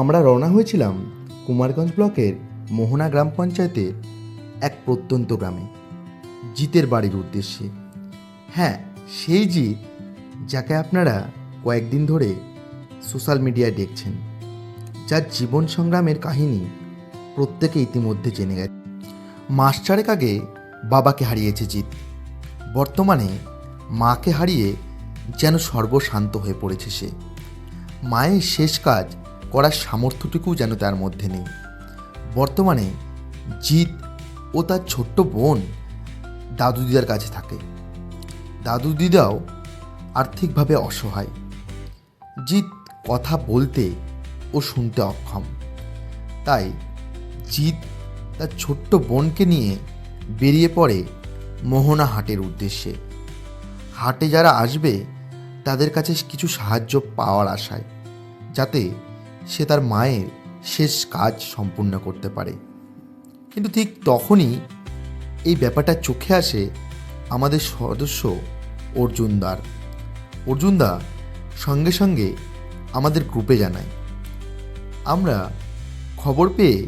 আমরা রওনা হয়েছিলাম কুমারগঞ্জ ব্লকের মোহনা গ্রাম পঞ্চায়েতের এক প্রত্যন্ত গ্রামে, জিতের বাড়ির উদ্দেশ্যে। হ্যাঁ সেই জিত যাকে আপনারা কয়েকদিন ধরে সোশ্যাল মিডিয়ায় দেখছেন, যার জীবন সংগ্রামের কাহিনী প্রত্যেকে ইতিমধ্যে জেনে গেছে। মাস চারেক আগে বাবাকে হারিয়েছে জিত বর্তমানে মাকে হারিয়ে যেন সর্বশান্ত হয়ে পড়েছে সে। মায়ের শেষ কাজ করার সামর্থ্যটুকু যেন তার মধ্যে নেই। বর্তমানে জিৎ ও তার ছোট্ট বোন দাদু দিদার কাছে থাকে। দাদু দিদাও আর্থিকভাবে অসহায়। জিৎ কথা বলতে ও শুনতে অক্ষম। তাই জিৎ তার ছোট্ট বোনকে নিয়ে বেরিয়ে পড়ে মোহনা হাটের উদ্দেশ্যে। হাটে যারা আসবে, তাদের কাছে কিছু সাহায্য পাওয়ার আশায়। যাতে সে তার মায়ের শেষ কাজ সম্পূর্ণ করতে পারে। কিন্তু ঠিক তখনই এই ব্যাপারটা চোখে আসে আমাদের সদস্য অর্জুনদার। অর্জুনদা সঙ্গে সঙ্গে আমাদের গ্রুপে জানায়, আমরা খবর পেয়ে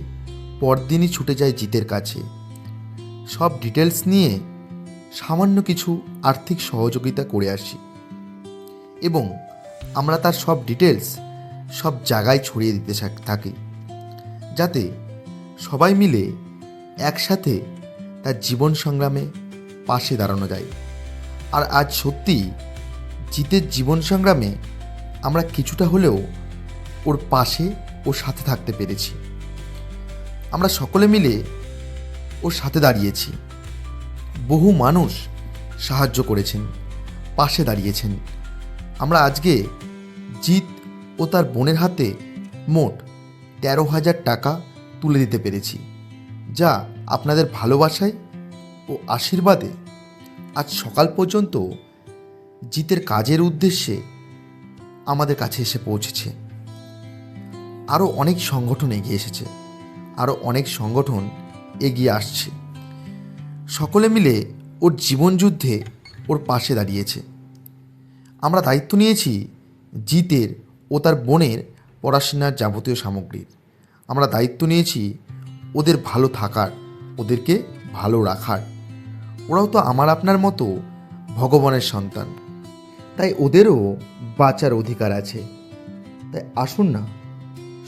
পরদিনই ছুটে যাই জিতের কাছে। সব ডিটেলস নিয়ে সামান্য কিছু আর্থিক সহযোগিতা করে আসি। এবং আমরা তার সব ডিটেলস সব জায়গায় ছড়িয়ে দিতে থাকে, যাতে সবাই মিলে একসাথে তার জীবন সংগ্রামে পাশে দাঁড়ানো যায়। আর আজ সত্যি জিতের জীবন সংগ্রামে আমরা কিছুটা হলেও ওর পাশে ও সাথে থাকতে পেরেছি। আমরা সকলে মিলে ওর সাথে দাঁড়িয়েছি। বহু মানুষ সাহায্য করেছেন, পাশে দাঁড়িয়েছেন। আমরা আজকে জিত ও তার বোনের হাতে মোট তেরো হাজার টাকা তুলে দিতে পেরেছি, যা আপনাদের ভালোবাসায় ও আশীর্বাদে আজ সকাল পর্যন্ত জিতের কাজের উদ্দেশ্যে আমাদের কাছে এসে পৌঁছেছে। আরও অনেক সংগঠন এগিয়ে এসেছে, আরও অনেক সংগঠন এগিয়ে আসছে। সকলে মিলে ওর জীবনযুদ্ধে ওর পাশে দাঁড়িয়েছে। আমরা দায়িত্ব নিয়েছি জিতের ও তার বোনের পড়াশোনার যাবতীয় সামগ্রীর আমরা দায়িত্ব নিয়েছি ওদের ভালো থাকার, ওদেরকে ভালো রাখার। ওরাও তো আমার আপনার মতো ভগবানের সন্তান। তাই ওদেরও বাঁচার অধিকার আছে। তাই আসুন না,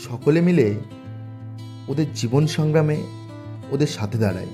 সকলে মিলে ওদের জীবন সংগ্রামে ওদের সাথে দাঁড়াই।